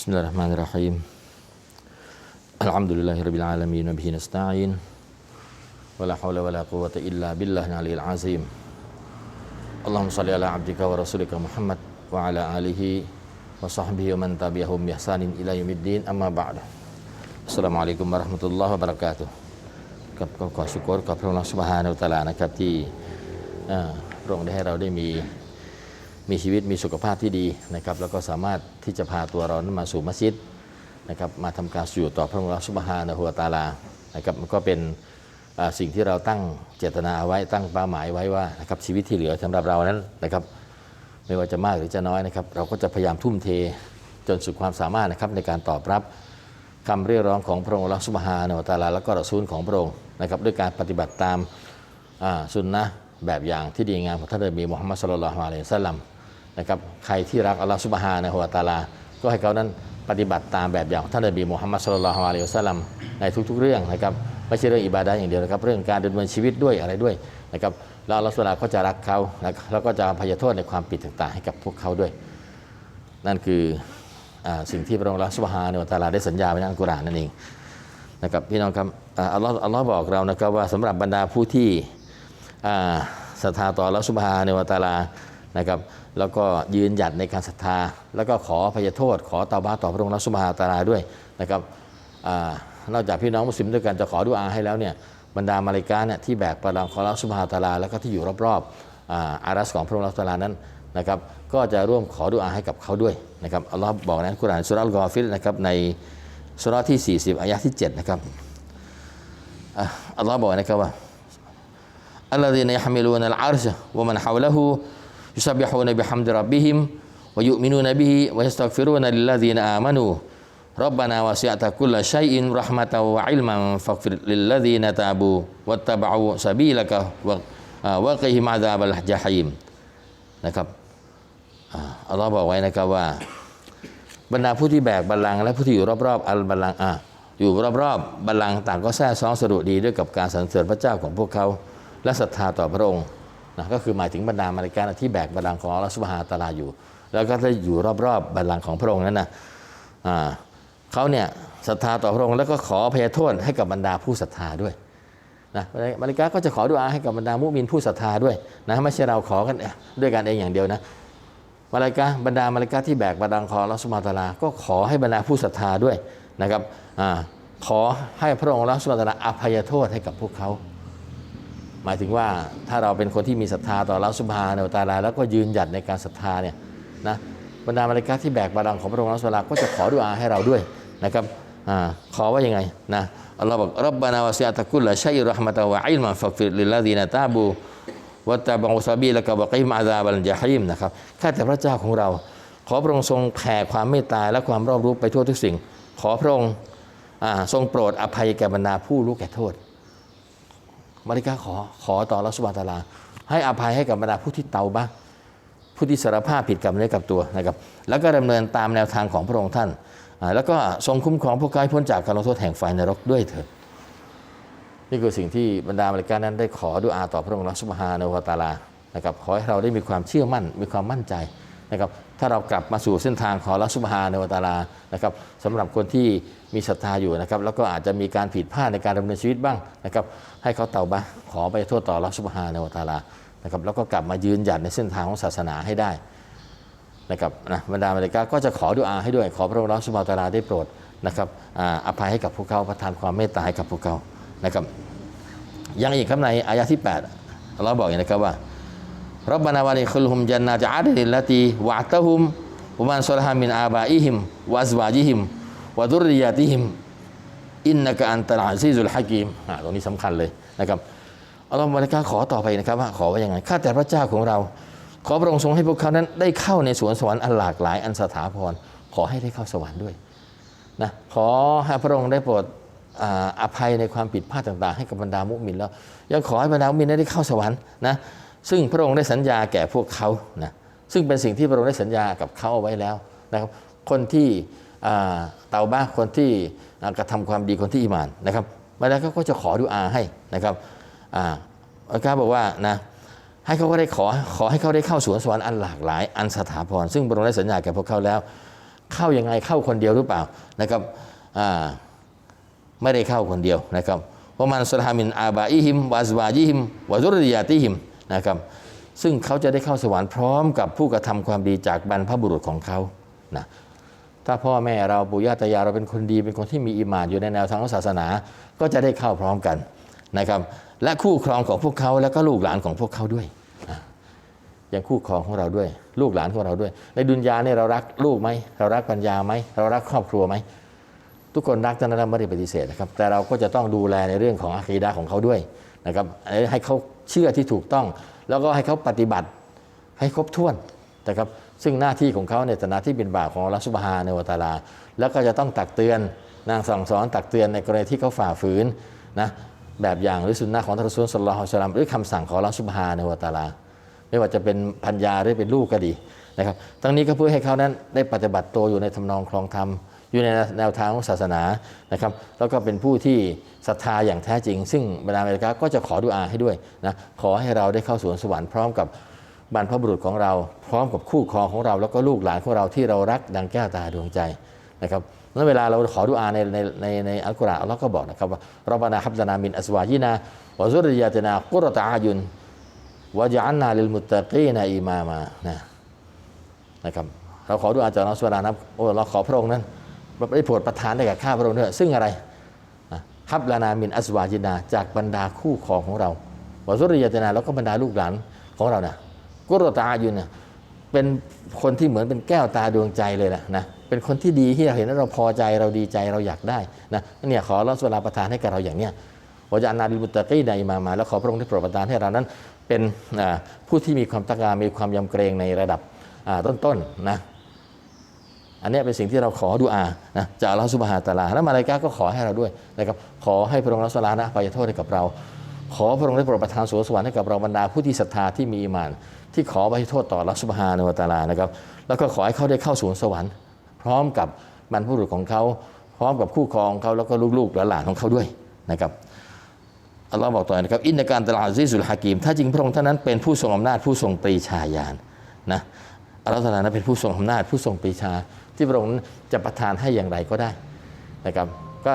Bismillahirrahmanirrahim. Alhamdulillahirabbil alamin wa bihi nasta'in. Wala haula wala quwwata illa billahil aliyil azim. Allahumma shalli ala abdika wa rasulika Muhammad wa ala alihi wa sahbihi wa man tabi'ahum bi ihsanin ila yaumiddin amma ba'du. Assalamualaikum warahmatullahi wabarakatuh. มีชีวิตมีสุขภาพที่ดีนะครับแล้วก็สามารถที่จะพาตัวเรานั้นมาสู่มัสยิดนะครับมาทำการสู่ต่อพระองค์สุบฮานะฮูวตาลานะครับมันก็เป็นสิ่งที่เราตั้งเจตนาเอาไว้ตั้งเป้าหมายไว้ว่านะครับชีวิตที่เหลือสำหรับเรานั้นนะครับ ไม่ว่าจะมากหรือจะน้อยนะครับ เราก็จะพยายามทุ่มเทจนสุดความสามารถนะครับในการตอบรับคำเรียกร้องของพระองค์อัลลอฮฺสุบฮานะฮูวตาลาแล้วก็รอซูลของพระองค์นะครับด้วยการปฏิบัติตามสุนนะแบบอย่างที่ดีงามของท่านนบีมุฮัมมัดสุลลัลฮุอะลัยฮิวะซัลลัม นะครับใครที่รักอัลลอฮฺสุบฮานะฮูวะตาลา ก็ให้เขานั้นปฏิบัติตามแบบอย่างท่านนบีมุฮัมมัดสุลลัลฮุอะลัยฮิวะซัลลัมในทุกๆเรื่องนะครับไม่ใช่เรื่องอิบาดะอย่างเดียวนะครับเรื่องการดำเนินชีวิตด้วยอะไรด้วยนะครับแล้วอัลลอฮฺสุบฮานะฮูวะตะอาลาก็จะรักเขานะครับแล้วก็จะอภัยโทษในความผิดต่างๆ ให้กับพวกเขาด้วย นั่นคืออสิ่งที่พระองค์สุบฮานะฮูวะตาลาได้สัญญาไว้ในอัลกุรอานนั่นเองนะครับพี่น้องครับอัลลอฮ์อัลลอฮ์บอกเรานะครับว่าสำหรับบรรดาผู้ที่ศรัทธาต่อลลอฮ์สุบฮานะฮูวะตาลา นะครับแล้วก็ยืนหยัดในการศรัทธา แล้วก็ขอพยโทษ ขอตาบ้าต่อพระองค์รัสุมาตาลาด้วยนะครับนอกจากพี่น้องมุสลิมด้วยกันจะขอดุอาให้แล้วเนี่ยบรรดามาลิกาเนี่ยที่แบกประดังขอรัสุมาตาลาแล้วก็ที่อยู่รอบๆอารัสของพระองค์รัสมาตารานั้นนะครับก็จะร่วมขอดุอาให้กับเขาด้วยนะครับอัลลอฮ์บอกนั้นคุรานสุรัลกอฟิลนะครับในสุรที่ 40อายะที่7นะครับอัลลอฮ์บอกนะครับว่าอัลลอฮ์ดีนยาฮมิลูนัลอาร์ชวะมันฮาวละฮู يسبحون بحمد ربهم ويؤمنون به ويستغفرون للذين آمنوا ربنا وسعت كل شيء رحمة وعلما فاغفر للذين تابوا واتبعوا سبيلك وقهم عذاب الجحيم นะครับอ่าอัลลอฮ์บอกไว้นะครับว่า บรรดาผู้ที่แบกบัลลังก์และผู้ที่อยู่รอบๆอัลบัลลังก์อ่ะอยู่รอบๆบัลลังก์ต่างก็แท้ซ้องสรุดีด้วยกับการสรรเสริญพระเจ้าของพวกเขา และศรัทธาต่อพระองค์ นะก็คือหมายถึงบรรดามาริกาที่แบกบัลลังก์ของอัลลอฮฺสุบฮาตาลาอยู่ แล้วก็ได้อยู่รอบๆบัลลังก์ของพระองค์นั้นนะเขาเนี่ยศรัทธาต่อพระองค์แล้วก็ขออภัยโทษให้กับบรรดาผู้ศรัทธาด้วยนะมาริกาก็จะขอดุอาให้กับบรรดามุมินผู้ศรัทธาด้วยนะไม่ใช่เราขอกันด้วยกันเองอย่างเดียวนะมาลากาบรรดามาลากาที่แบกบัลลังก์ของอัลลอฮฺสุบฮาตาลา ก็ขอให้บรรดาผู้ศรัทธาด้วยนะครับอขอให้พระองค์อัลลอฮฺสุบฮานะฮูวะตาลาอภัยโทษให้กับพวกเขา หมายถึงว่าถ้าเราเป็นคนที่มีศรัทธาต่ออัลลอฮฺสุบฮานวตาลาแล้วก็ยืนหยัดในการศรัทธาเนี่ยนะบรรดามาลายกาที่แบกบัลลังของพระองค์อัลลอฮฺสุบฮานะฮูวะตะอาลาก็จะขอดุอาให้เราด้วยนะครับอขอว่ายังไงนะอัลลอฮ์บอกรับบานาวะซิอัตะกุลละชัยรหมะตะวะอิลมันฟักฟิรลิลลาดีนตาบูวัตตาบังอุซาบีและกบกิมอาซาบัลจาฮิมนะครับข้าแต่พระเจ้าของเรา ขอพระองค์ทรงแผ่ความเมตตาและความรอบรู้ไปทั่วทุกสิ่ง ขอพระองค์ทรงโปรดอภัยแก่บรรดาผู้รู้แก่โทษ มาริกาขอขอต่อรัสุบาตาลา ให้อภัยให้กับบรรดาผู้ที่เตาบ้างผู้ที่สารภาพผิดกับเนื้อกับตัวนะครับ แล้วก็ดำเนินตามแนวทางของพระองค์ท่าน แล้วก็ทรงคุ้มครองพวกเขาให้พ้นจากการลงโทษแห่งไฟนรกด้วยเถิดนี่คือสิ่งที่บรรดามาริกานั้นได้ขอดุอาต่อพระองค์สุบฮานวตาลานะครับขอให้เราได้มีความเชื่อมั่นมีความมั่นใจ นะครับถ้าเรากลับมาสู่เส้นทางของละสุบฮานวตาลานะครับสำหรับคนที่มีศรัทธาอยู่นะครับ แล้วก็อาจจะมีการผิดพลาดในการดำเนินชีวิตบ้างนะครับ ให้เขาเตาบะขอไปโทษต่อละสุบฮานวตาลานะครับแล้วก็กลับมายืนหยัดในเส้นทางของศาสนาให้ได้นะครับนะบรรดามาริกาก็จะขอดุอาให้ด้วย ขอพระองค์รัสุบฮาตาลาได้โปรดนะครับอ่าอภัยให้กับพวกเขาประทานความเมตตาให้กับพวกเขานะครับยังอีกครับในอายะที่8เราบอกอย่างนะครับว่า รับบานาวานิคุลฮุมจันนาจะอาดิลลตีวะตะฮุมวะมันซอลฮามินอาบาอิฮิมวะซวาจิฮิมวะดุริยาติฮิมอินนักอันตลาซีซุลฮะกีมอ่าตรงนี้สำคัญเลยนะครับอัลลอฮฺมาลิกาขอต่อไปนะครับว่าขอว่ายังไงข้าแต่พระเจ้าของเรา ขอพระองค์ทรงให้พวกเขานั้นได้เข้าในสวนสวรรค์อันหลากหลายอันสถาพรขอให้ได้เข้าสวรรค์ด้วยนะขอให้พระองค์ได้โปรดอภัยในความผิดพลาดต่าง ๆ ให้กับบรรดามุมินแล้วยังขอให้บรรดามุมินได้เข้าสวรรค์นะ ซึ่งพระองค์ได้สัญญาแก่พวกเขานะซึ่งเป็นสิ่งที่พระองค์ได้สัญญากับเขาเอาไว้แล้วนะครับคนที่เตาบ้าคนที่กระทำความดีคนที่อิมานนะครับบรรดาเขาก็จะขอดุอาให้นะครับอัลกาบอกว่านะให้เขาก็ได้ขอขอให้เขาได้เข้าสวนสวรรค์อันหลากหลาย อันสถาพร ซึ่งพระองค์ได้สัญญาแก่พวกเขาแล้ว เข้ายังไงเข้าคนเดียวหรือเปล่านะครับไม่ได้เข้าคนเดียวนะครับว่ามันสลามินอาบาอิฮิมวาซวาจิฮิมวาซุรริยาติฮิม นะครับซึ่งเขาจะได้เข้าสวรรค์พร้อมกับผู้กระทำความดีจากบรรพบุรุษของเขานะถ้าพ่อแม่เราปู่ย่าตายายเราเป็นคนดีเป็นคนที่มีอิมานอยู่ในแนวทางศาสนา ก็จะได้เข้าพร้อมกันนะครับและคู่ครองของพวกเขาและก็ลูกหลานของพวกเขาด้วยอย่างคู่ครองของเราด้วย ลูกหลานของเราด้วย ในดุนยาเนี่ยเรารักลูกไหมเรารักปัญญาไหมเรารักครอบครัวไหมทุกคนรักท่นั้นไม่ได้ปฏิเสธนะครับแต่เราก็จะต้องดูแลในเรื่องของอาคีดะห์ของเขาด้วย นะครับให้เขาเชื่อที่ถูกต้อง แล้วก็ให้เขาปฏิบัติให้ครบถ้วนนะครับซึ่งหน้าที่ของเขาในฐานะที่เป็นบ่าวของอัลลอฮฺซุบฮาในวตาลา แล้วก็จะต้องตักเตือนนางสั่งสอนตักเตือนในกรณีที่เขาฝ่าฝืนนะแบบอย่างหรือสุนนะของท่านรอซูลสัลลัลลอฮุอะลัยฮิวะซัลลัมหรือคำสั่งของอัลลอฮฺซุบฮาในวตาลา ไม่ว่าจะเป็นพัญญาหรือเป็นลูกก็ดีนะครับทั้งนี้ก็เพื่อให้เขานั้นได้ปฏิบัติตัวอยู่ในทำนองครองธรรม อยู่ในแนวทางของศาสนานะครับแล้วก็เป็นผู้ที่ศรัทธาอย่างแท้จริง ซึ่งบรรดาอเมริกาก็จะขอดุอาให้ด้วยนะขอให้เราได้เข้าสวนสวรรค์พร้อมกับบรรพบุรุษของเรา พร้อมกับคู่ครองของเรา แล้วก็ลูกหลานของเราที่เรารักดังแก้วตาดวงใจนะครับนั้นเวลาเราขอดุอาในในในในอัลกุรอานเลาก็บอกนะครับว่าเราบานาฮับดานามินอัสวาญินาวะซุรริยาตินากุรตะอายุนวะจอันนาลิลมุตตะกีนะอิมามานะนะครับเราขอดูอาจากอัลลอฮฺสุบานะโอ้เราขอพระองค์นั้น ได้โปรดประทานให้กับข้าพระองค์ด้วยซึ่งอะไรฮับลานามินอัสวาจินา จากบรรดาคู่ครองของเราวะซุริยตนาแล้วก็บรรดาลูกหลานของเรานะกุรตาอยุนเนี่ยเป็นคนที่เหมือนเป็นแก้วตาดวงใจเลยนะนะเป็นคนที่ดีที่เราเห็นแล้วเราพอใจเราดีใจเราอยากได้นะเนี่ยขอเราสุลาประทานให้กับเราอย่างเนี้ยวจานาลิมุตตะกีในมามาแล้วขอพระองค์ได้โปรดประทานให้เรานั้น เป็นผู้ที่มีความตะการมีความยำเกรงในระดับต้นๆนะ อันนี้เป็นสิ่งที่เราขอดูอานะจากอัลลอฮฺสุบฮาตะอาลา แล้วมาลายกาก็ขอให้เราด้วยนะครับขอให้พระองค์รัสลานะไปโทษให้กับเรา ขอพระองค์ได้โปรดประทานสวนสวรรค์ให้กับเราบรรดาผู้ที่ศรัทธาที่มีอีหมาน ที่ขอไปโทษต่ออัลอสุบฮานะฮูวะตะอาลานะครับแล้วก็ขอให้เขาได้เข้าสวนสวรรค์ พร้อมกับบรรพบุรุษของเขาพร้อมกับคู่ครองเขาแล้วก็ลูกๆหลานของเขาด้วยนะครับอัลลอฮ์บอกต่อนะครับอินในการตลาดซิสุลฮากิมถ้าจริงพระองค์ท่านั้นเป็นผู้ทรงอำนาจผู้ทรงปรีชาญาณนะ อัตรัสนั้นเป็นผู้ทรงอำนาจผู้ทรงปีชา ที่พระองค์จะประทานให้อย่างไรก็ได้นะครับ ก็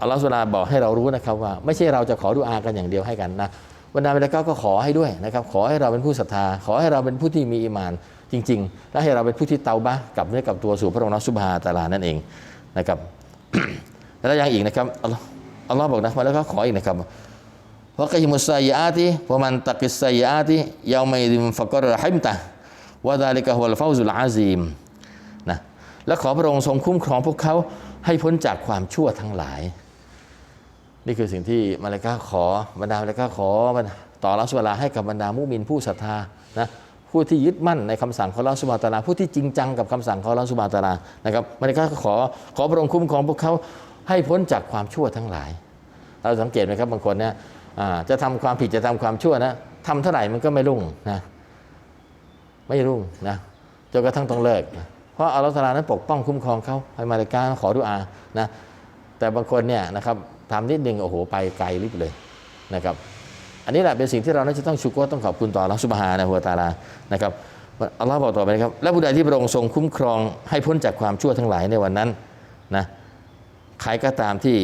อัลลอฮ์สุลาบอกให้เรารู้นะครับว่า ไม่ใช่เราจะขอดุอากันอย่างเดียวให้กันนะบรรดาเมลก้าก็ขอให้ด้วยนะครับ ขอให้เราเป็นผู้ศรัทธา ขอให้เราเป็นผู้ที่มีอีมานจริง ๆ และให้เราเป็นผู้ที่เตาบะกับเนื้อกับตัวสู่พระองค์นัสุบฮาตาลานั่นเองนะครับแล้วยังอีกนะครับอัลลอฮ์บอกนะมาแล้วก็ขออีกนะครับวะกิมุสไซยอาติวะมันตักิสไซยอาติยามัยดิมฟักรฮิมตะ วะดาลิกะฮุลฟาซุลอาซีมนะและขอพระองค์ทรงคุ้มครองพวกเขาให้พ้นจากความชั่วทั้งหลาย นี่คือสิ่งที่มาเลกาขอบรรดามาเลกาขอบรรดาต่อรัสุลาให้กับบรรดามุมินผู้ศรัทธานะผู้ที่ยึดมั่นในคำสั่งของเราสุบาตาลาผู้ที่จริงจังกับคำสั่งของเราสุบาตาลานะครับมาเลกาก็ขอขอพระองค์คุ้มครองพวกเขาให้พ้นจากความชั่วทั้งหลาย เราสังเกตไหมครับบางคนเนี่ยจะทำความผิดจะทำความชั่วนะทำเท่าไหร่มันก็ไม่รุ่งนะ ไม่รุ่งนะจนกระทั่งต้องเลิกนะเพราะอัลลอฮฺตาลานั้นปกป้องคุ้มครองเขาให้มาเลกาขอดุอานะแต่บางคนเนี่ยนะครับทำนิดหนึ่งโอ้โหไปไกลลิบเลยนะครับอันนี้แหละเป็นสิ่งที่เราน่าจะต้องชุกรต้องขอบคุณต่ออัลลอฮฺสุบฮานะฮูวตาลานะครับอัลลอฮ์บอกต่อไปนะครับและผู้ใดที่พระองค์ทรงคุ้มครองให้พ้นจากความชั่วทั้งหลายในวันนั้นนะใครก็ตามที่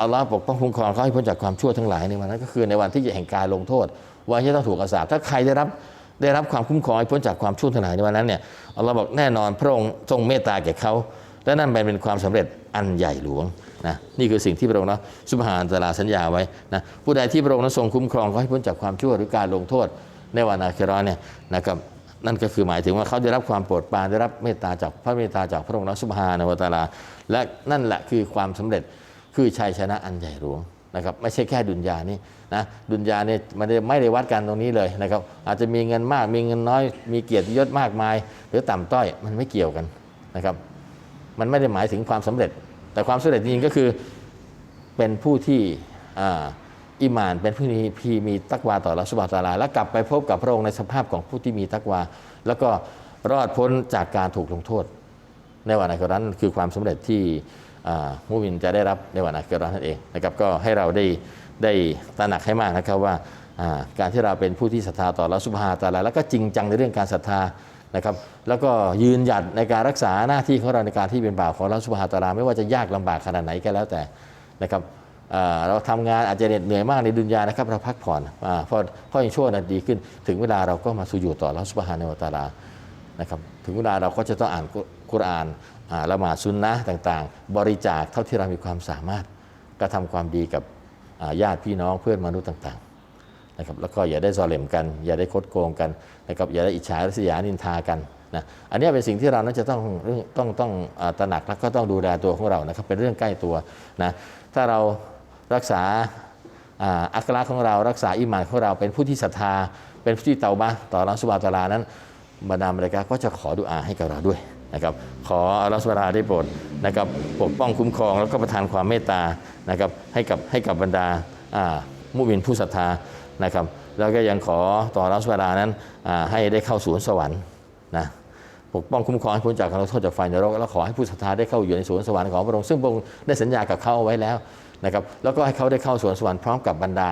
อัลลอฮ์ปกป้องคุ้มครองเขาให้พ้นจากความชั่วทั้งหลายในวันนั้น ก็คือในวันที่จะแห่งการลงโทษวันที่ต้องถูกอาสาปถ้าใครได้รับ ได้รับความคุ้มครองให้พ้นจากความชั่วทั้งหลายในวันนั้นเนี่ยอัลลอฮ์บอกแน่นอนพระองค์ทรงเมตตาแก่เขาและนั่นเป็นความสำเร็จอันใหญ่หลวงนะนี่คือสิ่งที่พระองค์นะสุบฮานตลาสัญญาไว้นะผู้ใดที่พระองค์นั้นทรงคุ้มครองเขาให้พ้นจากความชั่วหรือการลงโทษในวันอาคิราเนี่ยนะครับนั่นก็คือหมายถึงว่าเขาได้รับความโปรดปรานได้รับเมตตาจากพระเมตตาจากพระองค์นะสุบฮานวตาลา และนั่นแหละคือความสำเร็จคือชัยชนะอันใหญ่หลวง นะครับไม่ใช่แค่ดุนยานี่นะดุนยาเนี่ยมันไม่ได้วัดกันตรงนี้เลยนะครับอาจจะมีเงินมากมีเงินน้อย มีเกียรติยศมากมาย หรือต่ำต้อยมันไม่เกี่ยวกันนะครับ มันไม่ได้หมายถึงความสำเร็จ แต่ความสำเร็จจริงๆก็คือเป็นผู้ที่อิมานเป็นผู้ที่มีตักวาต่อรัสบาตาลา และกลับไปพบกับพระองค์ในสภาพของผู้ที่มีตักวา แล้วก็รอดพ้นจากการถูกลงโทษ ในวันอาคิเราะห์นั้นคือความสำเร็จที่ มุมินจะได้รับในวันอาคิเราะห์นั่นเองนะครับก็ให้เราได้ได้ตระหนักให้มากนะครับว่าการที่เราเป็นผู้ที่ศรัทธาต่อละสุบฮาตะอาลาแล้วก็จริงจังในเรื่องการศรัทธานะครับแล้วก็ยืนหยัดในการรักษาหน้าที่ของเราในการที่เป็นบ่าวของเราสุบฮานะฮูวะตาลาไม่ว่าจะยากลำบากขนาดไหนก็แล้วแต่นะครับเราทำงานอาจจะเหน็ดเหนื่อยมากในดุนยานะครับเราพักผ่อนเพราะพราะยังชั่วนั้นดีขึ้น ถึงเวลาเราก็มาสุญูดต่อเราสุบฮานวะตาลานะครับถึงเวลาเราก็จะต้องอ่าน กุรอานาละหมาดซุนนะต่างๆ บริจาคเท่าที่เรามีความสามารถกระทำความดีกับาญาติพี่น้องเพื่อนมนุษย์ต่างๆนะครับแล้วก็อย่าได้ซอเลมกัน อย่าได้คดโกงกันนะครับอย่าได้อิจฉาริษยานินทากันนะอันนี้เป็นสิ่งที่เรานั้นจะต้องต้องต้องตระหนักและก็ต้องดูแลตัวของเรานะครับเป็นเรื่องใกล้ตัวนะถ้าเรารักษาอัคราของเรารักษาอิมานของเราเป็นผู้ที่ศรัทธา เป็นผู้ที่เตาบะต่ออัสุบานะฮูวะตะอาลานั้นบรรดามรากาก็จะขอดุอาให้กับเราด้วย นะครับขออัลลอฮฺสุบฮานะฮูวะตะอาได้โปรดนะครับปกป้องคุ้มครองแล้วก็ประทานความเมตตานะครับให้กับให้กับบรรดามุมินผู้ศรัทธานะครับแล้วก็ยังขอต่ออัสวดานั้นให้ได้เข้าสวนสวรรค์นะปกป้องคุ้มครองให้พ้นจากการลงโทษจากไฟนรกแล้วขอให้ผู้ศรัทธาได้เข้าอยู่ในสวนสวรรค์ของพระองค์ซึ่งพระองค์ได้สัญญากับเขาเอาไว้แล้วนะครับแล้วก็ให้เขาได้เข้าสวนสวรรค์พร้อมกับบรรดา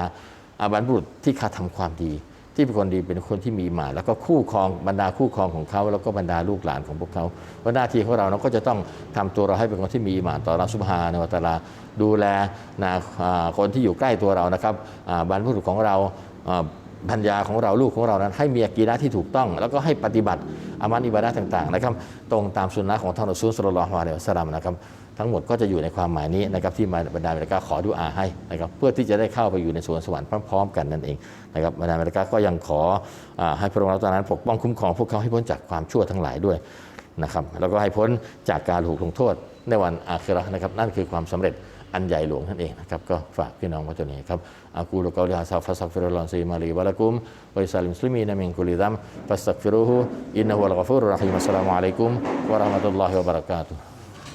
อาบรรพบุรุษที่ขาทำความดี ที่เป็นคนดีเป็นคนที่มีมา แล้วก็คู่ครองบรรดาคู่ครองของเขา แล้วก็บรรดาลูกหลานของพวกเขาเพราหน้าที่ของเราเราก็จะต้องทำตัวเราให้เป็นคนที่มีมาต่อเราสุภาในวัตลาดูแลนะอ่าคนที่อยู่ใกล้ตัวเรานะครับบรรพบุรุษของเราพัญญาของเราลูกของเรานั้น ให้มีอากีนะที่ถูกต้อง แล้วก็ให้ปฏิบัติอามันอิบาดะต่างๆนะครับ ตรงตามสุนนะของท่านอัลซูลสุลลลอฮุอะลัยฮิวะสลลัมนะครับ ทั้งหมดก็จะอยู่ในความหมายนี้นะครับที่มาบรรดาเมริกาขอดุอาให้นะครับเพื่อที่จะได้เข้าไปอยู่ในสวนสวรรค์พร้อมๆ กันนั่นเองนะครับบรรดาเมริกาก็ยังขออให้พระองค์เราตอนนั้นปกป้องคุ้มครองพวกเขาให้พ้นจากความชั่วทั้งหลายด้วยนะครับแล้วก็ให้พ้นจากการถูกลงโทษในวันอาคิราะห์นะครับนั่นคือความสำเร็จอันใหญ่หลวงนั่นเองนะครับก็ฝากพี่น้องไว้ตัวนี้ครับอากูลกอลิฮาซาฟัสักฟิรุลอฮ์ซีมาลีวะลักุมวะอิสลิมมุสลิมีนามินกุลิดัมฟัสตักฟิรุฮูอินนะฮุวัลกฟูรุรรหีมอัสสลามุอะลัยกุมวะเราะห์มะตุลลอฮิวะบะเราะกาตุฮ์